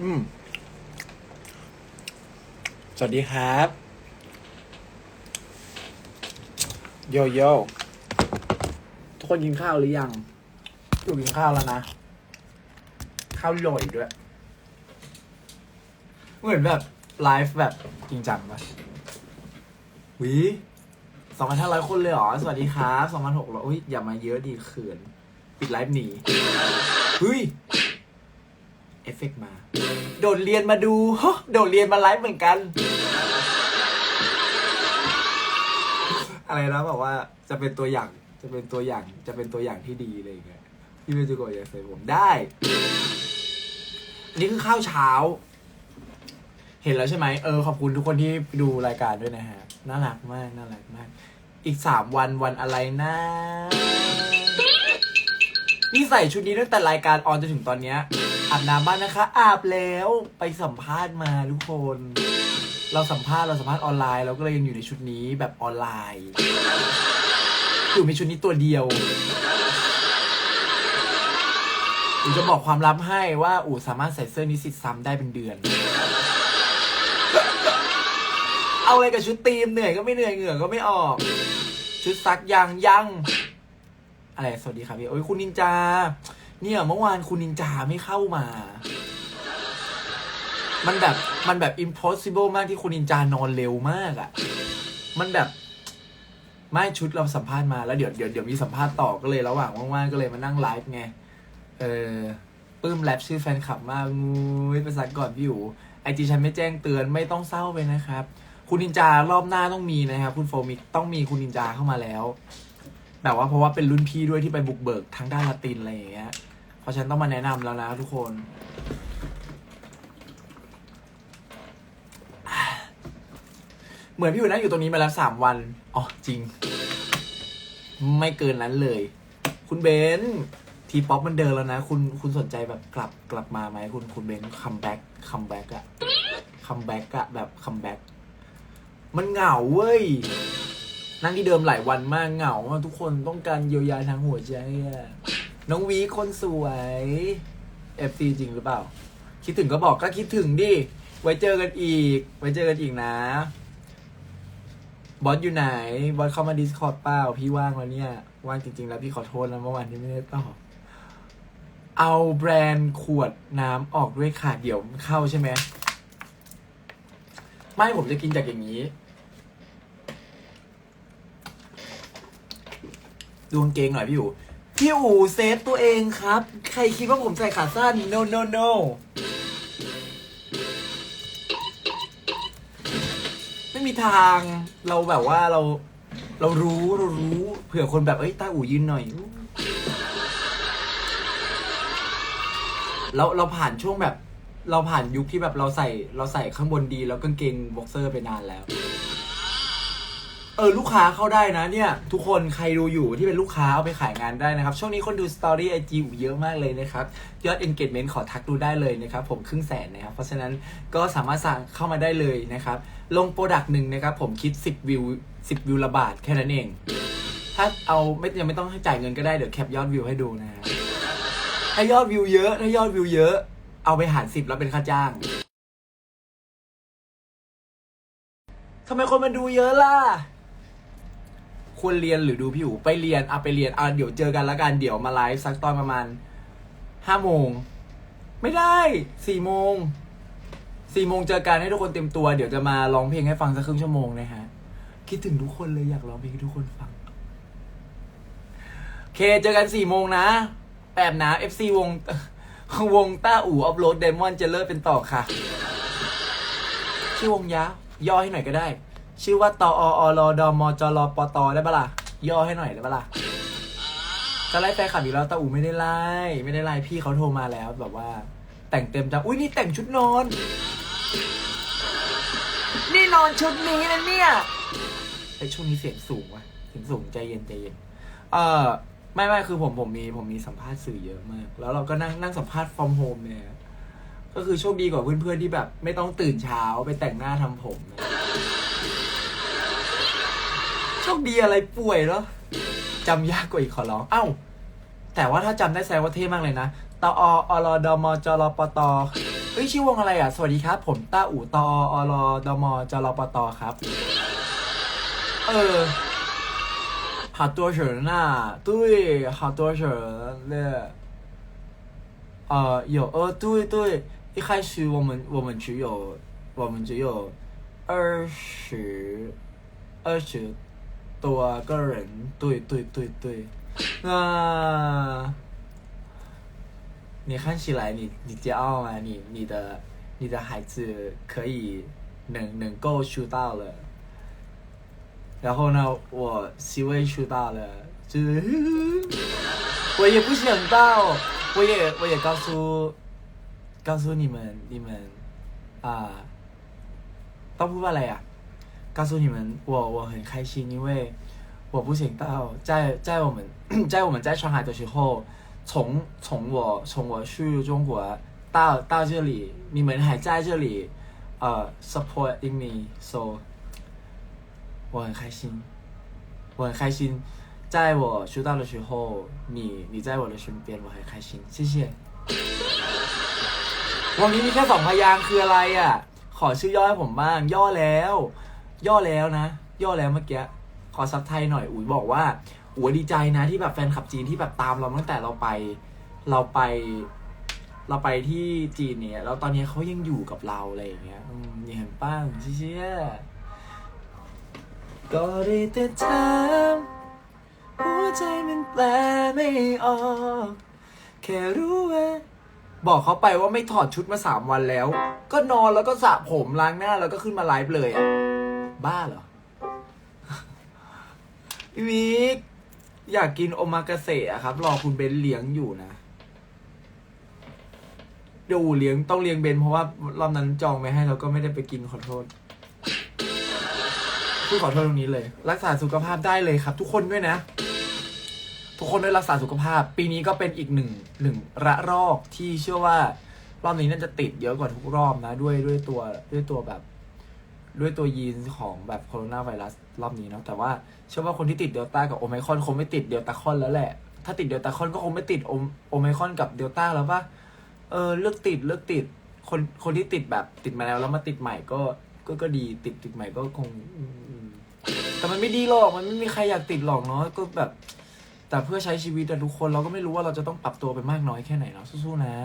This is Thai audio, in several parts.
อืม สวัสดีครับ โยโย่ทุกคนกินข้าวหรือยังอยู่กินข้าวแล้วนะ ข้าวลอยด้วย เหมือนแบบไลฟ์แบบจริงจังปะหวีสองพันห้าร้อยคนเลยเหรอ สวัสดีครับสองพันหกร้อยอุ้ยอย่ามาเยอะดีเขิน ปิดไลฟ์หนีเฮ้ย เอฟเฟกมา โดดเรียนมาดูฮะโดดเรียนมาไลฟ์เหมือนกัน อะไรนะบอกว่าจะเป็นตัวอย่างจะเป็นตัวอย่างจะเป็นตัวอย่างที่ดีอะไรอย่างเงี้ยพี่เมจิโกะอยากใส่ผมได้ อันนี้คือข้าวเช้า เห็นแล้วใช่ไหมเออขอบคุณทุกคนที่ดูรายการด้วยนะฮะน่ารักมากน่ารักมาก อีกสามวันวันอะไรนะนี่ใส่ชุดนี้ตั้งแต่รายการออนจนถึงตอนเนี้ย อาบน้ำบ้างนะคะ อาบแล้วไปสัมภาษณ์มาทุกคน เราสัมภาษณ์เราสัมภาษณ์ออนไลน์ เราก็เลยยังอยู่ในชุดนี้แบบออนไลน์อยู่ในชุดนี้ตัวเดียวอูจะบอกความลับให้ว่าอูสามารถใส่เสื้อนิสิตซ้ำได้เป็นเดือน เอาอะไรกับชุดตีมเหนื่อยก็ไม่เหนื่อยเหงื่อก็ไม่ออก ชุดซักยังยังอะไรสวัสดีครับพี่โอ้ยคุณนินจา เนี่ยเมื่อวานคุณนินจาไม่เข้ามา มันแบบมันแบบ impossible มากที่คุณนินจานอนเร็วมากอะ่ะ มันแบบไม่ชุดเราสัมภาษณ์มาแล้วเดี๋ยวเดี๋ยวเดี๋ยวมีสัมภาษณ์ต่อก็เลยระหว่างว่างๆก็เลยมานั่งไลฟ์ไง เออปื้มแรปชื่อแฟนคลับมากงูยภาษาก่อนพี่อยู่ไอจีฉันไม่แจ้งเตือนไม่ต้องเศร้าไปนะครับ คุณนินจารอบหน้าต้องมีนะครับ คุณโฟมิกต้องมีคุณนินจาเข้ามาแล้ว แบบว่าเพราะว่าเป็นรุ่นพี่ด้วยที่ไปบุกเบิกทางด้านละตินอะไรอย่างเงี้ย ราะฉันต้องมาแนะนำแล้วนะทุกคน เหมือนพี่อยู่นั่งอยู่ตรงนี้มาแล้วสามวัน อ๋อ จริง ไม่เกินนั้นเลย คุณเบนทีป๊อปมันเดินแล้วนะ คุณคุณสนใจแบบกลับกลับมาไหมคุณคุณเบนคัมแบ็กคัมแบ็กอะคัมแบ็กอะแบบคัมแบ็กมันเหงาเว้ย นั่งที่เดิมหลายวันมากเหงาทุกคนต้องการเยียวยาทางหัวใจอะ น้องวีคนสวยเอฟซีจริงหรือเปล่า คิดถึงก็บอกก็คิดถึงดิ ไว้เจอกันอีก ไว้เจอกันอีกนะ บอสอยู่ไหน บอสเข้ามา Discord เปล่า พี่ว่างแล้วเนี่ย ว่างจริง ๆ แล้วพี่ขอโทษนะเมื่อวานที่ไม่ได้ตอบเอาแบรนด์ขวดน้ำออกด้วยค่ะ เดี๋ยวเข้าใช่ไหม ไม่ผมจะกินจากอย่างนี้ดูกางเกงหน่อยพี่อู๋ พี่อู๋เซฟตัวเองครับ ใครคิดว่าผมใส่ขาสั้น no no no ไม่มีทางเราแบบว่าเรา เรารู้เรารู้เผื่อคนแบบเอ้ยตาอู๋ยืนหน่อย เราเราผ่านช่วงแบบ เราผ่านยุคที่แบบเราใส่เราใส่ข้างบนดีแล้วกางเกงบ็อกเซอร์ไปนานแล้ว เออลูกค้าเข้าได้นะเนี่ย ทุกคนใครดูอยู่ที่เป็นลูกค้าเอาไปขายงานได้นะครับ ช่วงนี้คนดูสตอรี่ไอจีเยอะมากเลยนะครับ ยอด engagement ขอทักดูได้เลยนะครับ ผมครึ่งแสนนะครับ เพราะฉะนั้นก็สามารถสั่งเข้ามาได้เลยนะครับ ลงโปรดักต์หนึ่งนะครับ ผมคิด 10 วิว 10 วิวละบาทแค่นั้นเอง ถ้าเอาไม่ยังไม่ต้องให้จ่ายเงินก็ได้เดี๋ยวแคปยอดวิวให้ดูนะฮะถ้ายอดวิวเยอะ ถ้ายอดวิวเยอะ เอาไปหารสิบแล้วเป็นค่าจ้างทำไมคนมาดูเยอะล่ะ ควรเรียนหรือดูพี่อู๋ไปเรียนอะไปเรียนอะเดี๋ยวเจอกันละกันเดี๋ยวมาไลฟ์สักตอนประมาณห้าโมงไม่ได้สี่โมงสี่โมงเจอกันให้ทุกคนเต็มตัวเดี๋ยวจะมาร้องเพลงให้ฟังสักครึ่งชั่วโมงนะฮะคิดถึงทุกคนเลยอยากร้องเพลงให้ทุกคนฟังโอเคเจอกันสี่โมงนะแปบนะ FC วงวงต้าอู่ออฟโรดเดมอนจะเลิกเป็นต่อค่ะชื่อวงยาวย่อให้หน่อยก็ได้ ชื่อว่าตออรอดมจรปตได้ปะล่ะย่อให้หน่อยได้ปะล่ะจะไล่แฟนคลับอีกแล้วตาอูไม่ได้ไล่ไม่ได้ไล่พี่เขาโทรมาแล้วแบบว่า แต่งเต็มจังอุ้ยนี่แต่งชุดนอน นี่นอนชุดนี้นะเนี่ยไอช่วงนี้เสียงสูงว่ะเสียงสูงใจเย็นใจเย็นเออไม่ไม่คือผมผมมีผมมีสัมภาษณ์สื่อเยอะมาก แล้วเราก็นั่งนั่งสัมภาษณ์ from home เนี่ยก็คือโชคดีกว่าเพื่อนๆที่แบบ ไม่ต้องตื่นเช้าไปแต่งหน้าทำผมนะ โชคดีอะไรป่วยเหรอจำยากกว่าอีกขอร้อง เอ้า แต่ว่าถ้าจำได้แสดงว่าเท่มากเลยนะตออรดมจรปต เอ้ยชื่อวงอะไรอ่ะ สวัสดีครับ ผมต้าอู่ตออรอดมจรปตครับ เออ好多人呐、对，好多人呢。呃，有呃，对对，一开始我们我们只有我们只有二十二十 我，个人，对对对对，啊，你看起来你你骄傲啊，你你的你的孩子可以能能够出道了。然后呢，我希位出道了，这，我也不想到，我也我也告诉告诉你们，你们啊到不到了呀？告诉你们我我很开心，因为我不想到在在我们在我们在上海的时候，从从我从我去中国到到这里，你们还在这里呃 supporting me，so 我很开心，我很开心，在我出道的时候，你你在我的身边，我很开心，谢谢。วันนี้มีแค่สองพยางค์คืออะไรอ่ะ ขอชื่อย่อให้ผมบ้าง ย่อแล้ว ย่อแล้วนะ ย่อแล้วเมื่อกี้ขอซับไทยหน่อยอุ๋ยบอกว่าอุ๋ยดีใจนะที่แบบแฟนคลับจีนที่แบบตามเราตั้งแต่เราไปเราไป เราไปที่จีนเนี่ยแล้วตอนนี้เขายังอยู่กับเราอะไรอย่างเงี้ยอืมเห็นป้างเชี่ยก็ได้แต่ถามหัวใจมันแปลไม่ออก แค่รู้ว่าบอกเขาไปว่าไม่ถอดชุดมาสามวันแล้ว ก็นอนแล้วก็สระผมล้างหน้าแล้วก็ขึ้นมาไลฟ์เลยอะ บ้าเหรอพี่วิกอยากกินโอมากาเสะอะครับ รอคุณเบนเลี้ยงอยู่นะเดี๋ยวอูเลี้ยงต้องเลี้ยงเบนเพราะว่ารอบนั้นจองไปให้แล้วก็ไม่ได้ไปกินขอโทษพูดขอโทษตรงนี้เลย รักษาสุขภาพได้เลยครับ ทุกคนด้วยนะ ทุกคนด้วยรักษาสุขภาพ ปีนี้ก็เป็นอีกหนึ่งหนึ่งระลอกที่เชื่อว่ารอบนี้น่าจะติดเยอะกว่าทุกรอบนะ ด้วยด้วยตัวด้วยตัวแบบ ด้วยตัวยีนของแบบโคโรนาไวรัสรอบนี้เนาะแต่ว่าเชื่อว่าคนที่ติดเดลต้ากับโอไมครอนคงไม่ติดเดลต้าคอนแล้วแหละ ถ้าติดเดลต้าคอนก็คงไม่ติดโอโอไมครอนกับเดลต้าแล้วปะเออเลือกติดเลือกติดคนคนที่ติดแบบติดมาแล้วแล้วมาติดใหม่ก็ก็ก็ดีติดติดใหม่ก็คงแต่มันไม่ดีหรอกมันไม่มีใครอยากติดหรอกเนาะก็แบบ แต่เพื่อใช้ชีวิตอะทุกคนเราก็ไม่รู้ว่าเราจะต้องปรับตัวไปมากน้อยแค่ไหนเนาะสู้ๆนะ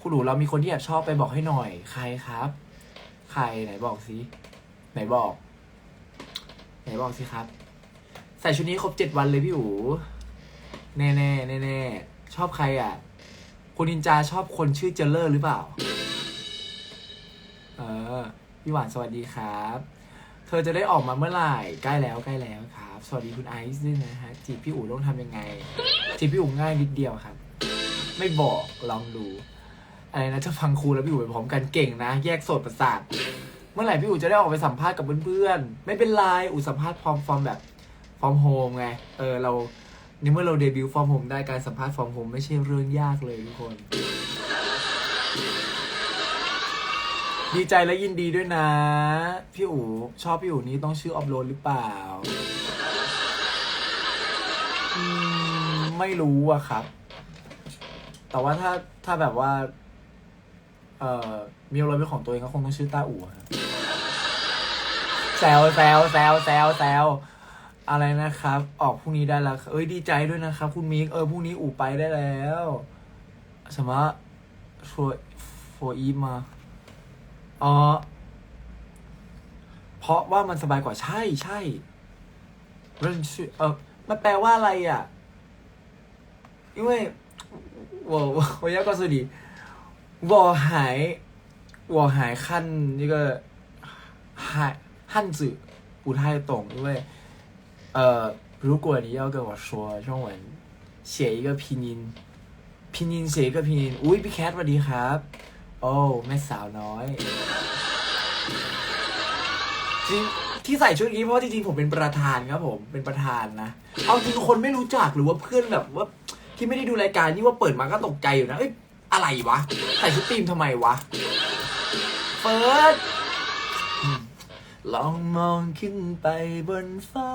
คุณหนูเรามีคนที่แอบชอบไปบอกให้หน่อย ใครครับ ใครไหนบอกสิ ไหนบอก ไหนบอกสิครับ ใส่ชุดนี้ครบเจ็ดวันเลยพี่อู๋แน่แน่แน่แน่ชอบใครอะ คุณนินจาชอบคนชื่อเจเลอร์หรือเปล่า เออ พี่หวานสวัสดีครับ เธอจะได้ออกมาเมื่อไหร่ใกล้แล้วใกล้แล้วครับ สวัสดีคุณไอซ์ด้วยนะฮะจีบพี่อู๋ต้องทำยังไง จีบพี่อู๋ง่ายนิดเดียวครับ ไม่บอกลองดูอะไรนะจะฟังครูแล้วพี่อู๋ไปพร้อมกันเก่งนะ แยกโสดประสาท เมื่อไหร่พี่อู๋จะได้ออกไปสัมภาษณ์กับเพื่อนๆ ไม่เป็นไรอู๋สัมภาษณ์ฟอร์มฟอร์มแบบฟอร์มโฮมไง เออเราในเมื่อเราเดบิวต์ฟอร์มโฮมได้การสัมภาษณ์ฟอร์มโฮมไม่ใช่เรื่องยากเลยทุกคน ดีใจและยินดีด้วยนะ พี่อู๋ชอบพี่อู๋นี้ต้องชื่อออฟโรดหรือเปล่า ไม่รู้อะครับ แต่ว่าถ้าถ้าแบบว่า เอ่อ มีรถเป็นของตัวเองก็คงต้องชื่อต้าอู่ครับแซวแซวแซวแซวแซวอะไรนะครับ ออกพรุ่งนี้ได้แล้ว เอ้ยดีใจด้วยนะครับ คุณมิกเออพรุ่งนี้อู่ไปได้แล้ว什么说โฟอีมาอ๋อ เพราะว่ามันสบายกว่าใช่ใช่เรื่องชื่อเออมันแปลว่าอะไรอ่ะ因为我我我要告诉你， 我还我还看那个汉汉字不太懂，因为呃，如果你要跟我说中文，写一个拼音，拼音写一个拼音，อุ้ยพี่แคทสวัสดีครับ โอ้แม่สาวน้อย จริงที่ใส่ชุดนี้เพราะว่าจริงๆผมเป็นประธานครับผมเป็นประธานนะ เอาจริงคนไม่รู้จักหรือว่าเพื่อนแบบว่า ที่ไม่ได้ดูรายการนี่ว่าเปิดมาก็ตกใจอยู่นะ เอ้ย อะไรวะใส่ชุดทีมทำไมวะเปิดอืมลองมองขึ้นไปบนฟ้า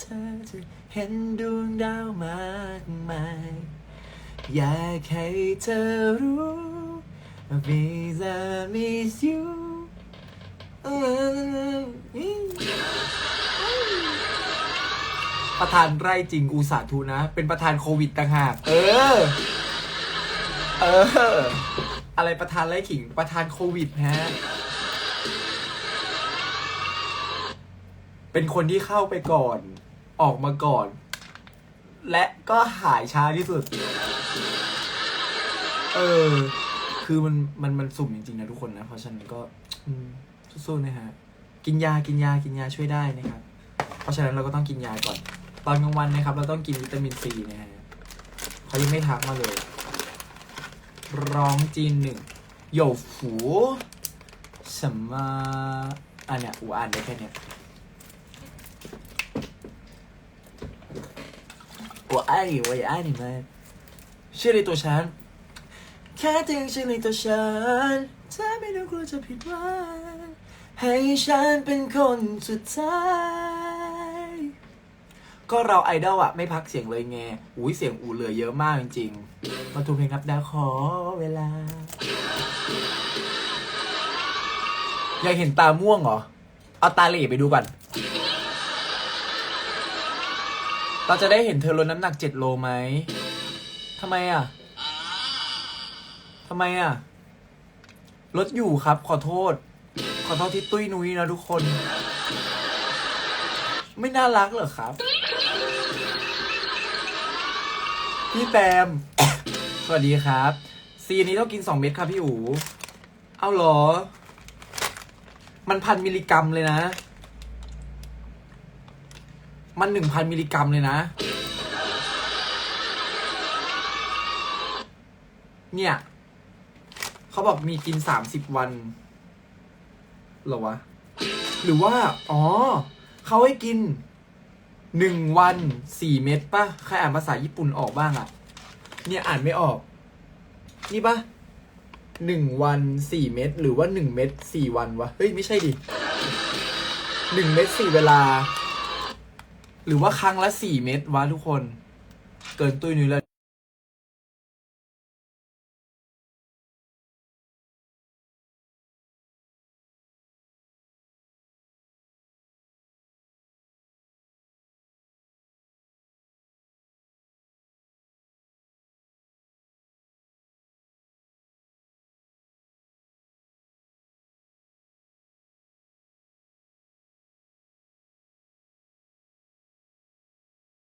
เธอจะเห็นดวงดาวมากมาย อยากให้เธอรู้ Because miss you ประธานไร่จริงอุตสาธุนะ เป็นประธานโควิดต่างหาก เออ เออ อะไรประธานไร่ขิงประธานโควิดฮะ เป็นคนที่เข้าไปก่อน ออกมาก่อน และก็หายช้าที่สุด เออ คือมันมันมันสุ่มจริงๆนะทุกคนนะ เพราะฉะนั้นก็สู้ๆนะฮะ กินยากินยากินยาช่วยได้นะครับ เพราะฉะนั้นเราก็ต้องกินยาก่อน ตอนกลางวันนะครับ เราต้องกินวิตามินซีนะฮะเขายังไม่ทักมาเลย ร้องจีนหนึ่งโยฝู什么อันเนี้ยอูอ่านได้แค่เนี้ย我爱你我也爱你们เชื่อในตัวฉัน แค่ถึงชื่อในตัวฉันเธอไม่ต้องกลัวจะผิดหวังให้ฉันเป็นคนสุดท้าย ก็เราไอดอลอะไม่พักเสียงเลยไงอุ้ยเสียงอูเหลือเยอะมากจริงๆ มาทูเพลงนับดาวขอเวลา อยากเห็นตาม่วงเหรอ เอาตาเหล่ไปดูก่อน เราจะได้เห็นเธอลดน้ำหนักเจ็ดโลไหม ทำไมอะทำไมอะลดอยู่ครับ ขอโทษ ขอโทษที่ตุ้ยนุ้ยนะทุกคน ไม่น่ารักเหรอครับ พี่แปม สวัสดีครับ ซีนี้ต้องกินสองเม็ดครับพี่อูเอาเหรอ มันพันมิลลิกรัมเลยนะ มันหนึ่งพันมิลลิกรัมเลยนะ เนี่ย เขาบอกมีกินสามสิบวันหรอวะ หรือว่า อ๋อ เขาให้กิน หนึ่งวันสี่เม็ดปะใครอ่านภาษาญี่ปุ่นออกบ้างอะเนี่ยอ่านไม่ออก นี่ปะหนึ่งวันสี่เม็ดหรือว่าหนึ่งเม็ดสี่วันวะ เฮ้ย ไม่ใช่ดิหนึ่งเม็ดสี่เวลา หรือว่าครั้งละสี่เม็ดวะทุกคน เกินตุ้ยนุ้ยแล้ว